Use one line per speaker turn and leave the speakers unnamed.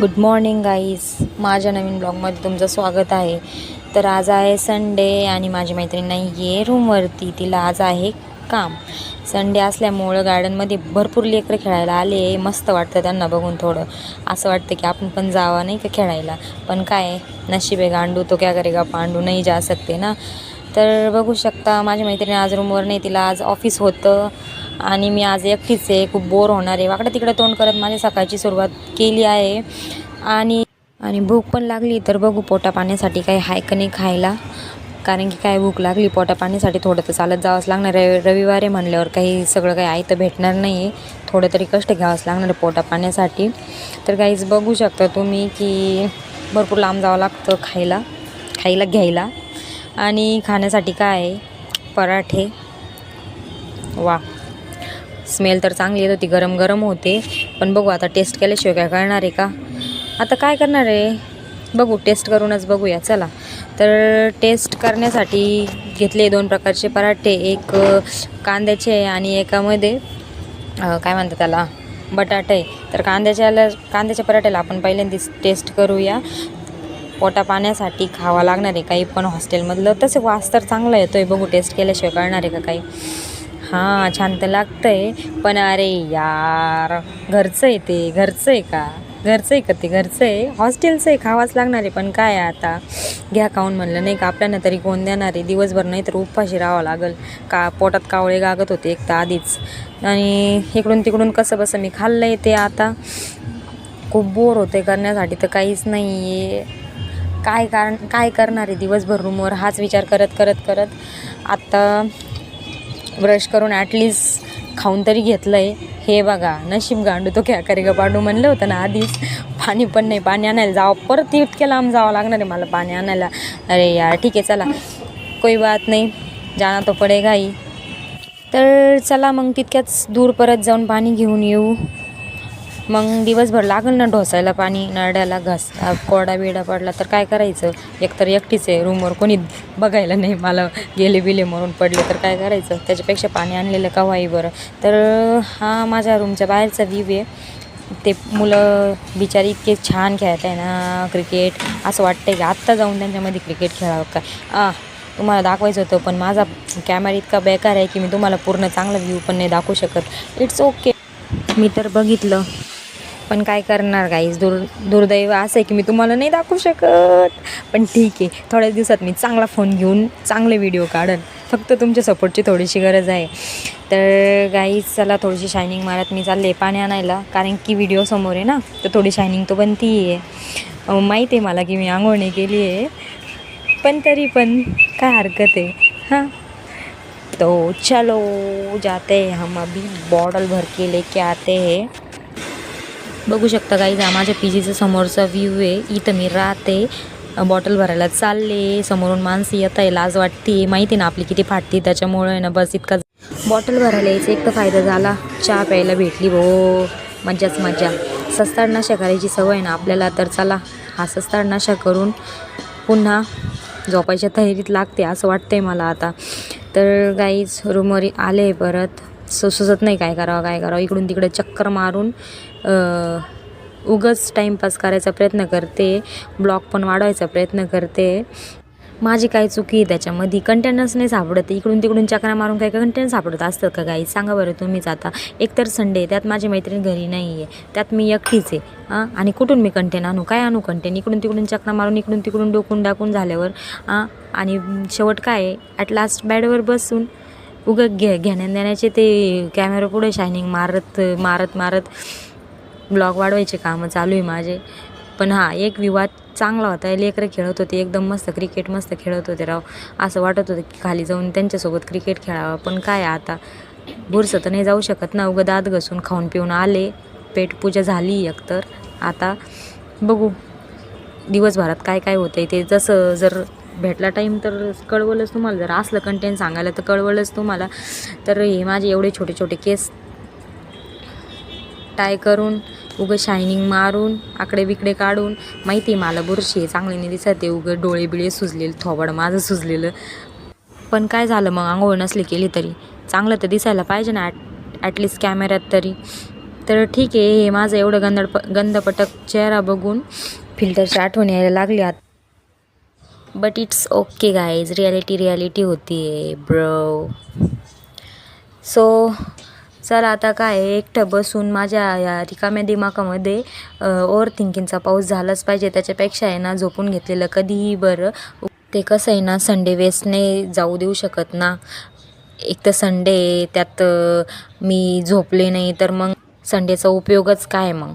Good morning guys माझ्या नवीन ब्लॉगमध्ये तुमचं स्वागत आहे. तर आज आहे संडे आणि माझी मैत्रीण नाही आहे रूमवरती तिला आज आहे काम. संडे असल्यामुळं गार्डनमध्ये भरपूर लेकरं खेळायला आले. मस्त वाटतं त्यांना बघून थोडं. असं वाटतं की आपण पण जावं नाही का खेळायला. पण काय नशीब आहे गांडू तो क्या करेगा पांडू नाही जा सकते ना. तर बघू शकता माझी मैत्रीण आज रूमवर नाही. तिला आज ऑफिस होतं. आणि मी आज एकटीच आहे खूप बोर होणार आहे. वाकडं तिकडं तोंड करत माझी सकाळची सुरुवात केली आहे. आणि आणि भूक पण लागली तर बघू पोटा पाण्यासाठी काही हाय का नाही खायला. कारण की काय भूक लागली पोटा पाण्यासाठी थोडं तर चालत जावंच लागणार आहे. रविवार आहे म्हणल्यावर काही सगळं काही आई तर भेटणार नाही आहे थोडं तरी कष्ट घ्यावंच लागणार आहे पोटा पाण्यासाठी. तर काहीच बघू शकता तुम्ही की भरपूर लांब जावं लागतं खायला खायला घ्यायला. आणि खाण्यासाठी काय आहे? पराठे. वा स्मेल तर चांगली येत होती गरम गरम होते. पण बघू आता टेस्ट केल्याशिवाय काय करणार आहे का? आता काय करणार आहे? बघू टेस्ट करूनच बघूया. चला. तर टेस्ट करण्यासाठी घेतले दोन प्रकारचे पराठे. एक कांद्याचे आणि एकामध्ये काय म्हणतात त्याला? बटाटे. आहे तर कांद्याच्याला कांद्याच्या पराठ्याला आपण पहिल्यांदाच टेस्ट करूया. पोटा पाण्यासाठी खावा लागणार आहे. काही पण हॉस्टेलमधलं तसं वास तर चांगला येतो आहे बघू टेस्ट केल्याशिवाय कळणार आहे का काही? हां छान तर लागतं आहे पण अरे यार घरचं आहे ते घरचं आहे का? घरचं आहे का ते? घरचं आहे. हॉस्टेलचं आहे खावाच लागणार आहे पण काय आहे आता? घ्या खाऊन म्हणलं नाही का? आपल्याला तरी कोण देणार आहे? दिवसभर नाही तर उपवाशी राहावं लागेल. का पोटात कावळे गागत होते एक तर आधीच. आणि इकडून तिकडून कसं बसं मी खाल्लं आहे ते आता. खूप बोर होते करण्यासाठी तर काहीच नाही आहे काय कारण काय करणार आहे? दिवसभर रूमवर हाच विचार करत करत करत. आत्ता ब्रश करून ॲटलीस्ट खाऊन तरी घेतलं आहे हे बघा नशीब गांडू तो क्या करे ग पांडू म्हणलं होतं ना आधीच पाणी पण नाही पाणी आणायला जावं. परत इतक्या लांब जावं लागणार आहे मला पाणी आणायला. अरे यार ठीक आहे चला. कोई बात नाही. जाना तो पडेगा तर चला मग तितक्याच दूर परत जाऊन पाणी घेऊन येऊ. मग दिवसभर लागेल ना ढोसायला पाणी नरड्याला घास कोडा कोरडा बिडा पडला तर काय करायचं? एकतर एकटीच आहे रूमवर कोणी बघायला नाही मला गेले बिले मरून पडले तर काय करायचं? त्याच्यापेक्षा पाणी आणलेलं कवाही बरं? तर हा माझ्या रूमच्या बाहेरचा व्ह्यू आहे. ते मुलं बिचारी इतके छान खेळत आहे ना क्रिकेट असं वाटतं की आत्ता जाऊन त्यांच्यामध्ये क्रिकेट खेळावं काय तुम्हाला दाखवायचं होतं पण माझा कॅमेरा इतका बेकार आहे की मी तुम्हाला पूर्ण चांगला व्ह्यू पण नाही दाखवू शकत. इट्स ओके मी तर बघितलं. पण काय करणार गाईज दुर् दुर्दैव असं आहे की मी तुम्हाला नाही दाखवू शकत. पण ठीक आहे. थोड्याच दिवसात मी चांगला फोन घेऊन चांगले व्हिडिओ काढन. फक्त तुमच्या सपोर्टची थोडीशी गरज आहे. तर गाईज चला थोडीशी शायनिंग मारत मी चालले पाणी आणायला. कारण की व्हिडिओ समोर आहे ना तर थोडी शायनिंग तो बनती आहे. माहीत आहे मला की मी आंघोळ नाही केली आहे. पण तरी पण काय हरकत आहे? हां? तो चलो जाते. हम अभी बॉटल भर के लेके आते हैं. बघू शकता काही हा माझ्या पी जीचं समोरचा व्ह्यू आहे. इथं मी राहते. बॉटल भरायला चालले. समोरून माणसं येत आहे लाज वाटते. माहिती ना आपली किती फाटते. त्याच्यामुळं आहे ना बस इतका बॉटल भरायला यायचं. एक तर फायदा झाला. चहा प्यायला भेटली भो. मज्जाच मज्जा. सस्ताड नशा करायची सवय आहे ना आपल्याला तर चला. हा सस्ताड नशा करून पुन्हा झोपायच्या तयारीत लागते असं वाटतंय मला आता. तर गाईज रूमवर आले परत. सु सुचत नाही काय करावं काय करावं. इकडून तिकडे चक्कर मारून उगाच टाईमपास करायचा प्रयत्न करते ब्लॉग पण वाढवायचा प्रयत्न करते. माझी काय चुकी आहे त्याच्यामध्ये. कंटेनर्स नाही सापडत. इकडून तिकडून चक्रा मारून काय कंटेन सापडत असतं का काही सांगा बरं तुम्हीच आता. एकतर संडे त्यात माझी मैत्रीण घरी नाही आहे. त्यात मी एकटीच आहे. हां आणि कुठून मी कंटेन आणू? काय आणू कंटेन इकडून तिकडून चक्रा मारून इकडून तिकडून डोकून डाकून झाल्यावर हां आणि शेवट काय आहे? ॲट लास्ट बॅडवर बसून उगं घे घेण्या देण्याचे ते कॅमेरा पुढे शायनिंग मारत मारत मारत ब्लॉग वाढवायचे कामं चालू आहे माझे. पण हां एक विवाद चांगला होता. लेकरं खेळत होते एकदम मस्त क्रिकेट मस्त खेळत होते राव. असं वाटत होतं की खाली जाऊन त्यांच्यासोबत क्रिकेट खेळावं. पण काय आता? बुरसं तर नाही जाऊ शकत ना. उगं दात घसून खाऊन पिऊन आले. पेटपूजा झाली एकतर. आता बघू. दिवसभरात काय काय होतं आहे ते. जसं जर भेटला टाईम तर कळवलंच तुम्हाला. जर असलं कंटेंट सांगायला तर कळवलंच तुम्हाला. तर हे माझे एवढे छोटे छोटे केस टाय करून उगं शायनिंग मारून आकडे बिकडे काढून. माहिती आहे मला बुरशी आहे चांगली नाही दिसत आहे. उगं डोळे बिळे सुजलेले थोबड माझं सुजलेलं. पण काय झालं मग? आंघोळ नसली केली तरी. चांगलं तर दिसायला पाहिजे ना ॲट ॲटलिस्ट कॅमेऱ्यात तरी. तर ठीक आहे हे माझं एवढं गंधड गंधपटक चेहरा बघून फिल्टरची आठवण यायला लागली आत. But it's okay guys reality reality होती आहे ब्रो सो चल आता काय एकटं बसून माझ्या या रिकाम्या दिमाखामध्ये ओव्हर थिंकिंगचा पाऊस झालाच पाहिजे. त्याच्यापेक्षा आहे ना झोपून घेतलेलं कधीही बरं. ते कसं आहे ना संडे वेस्ट नाही जाऊ देऊ शकत ना. एक तर संडे त्यात मी झोपले नाही तर मग संडेचा उपयोगच काय मग?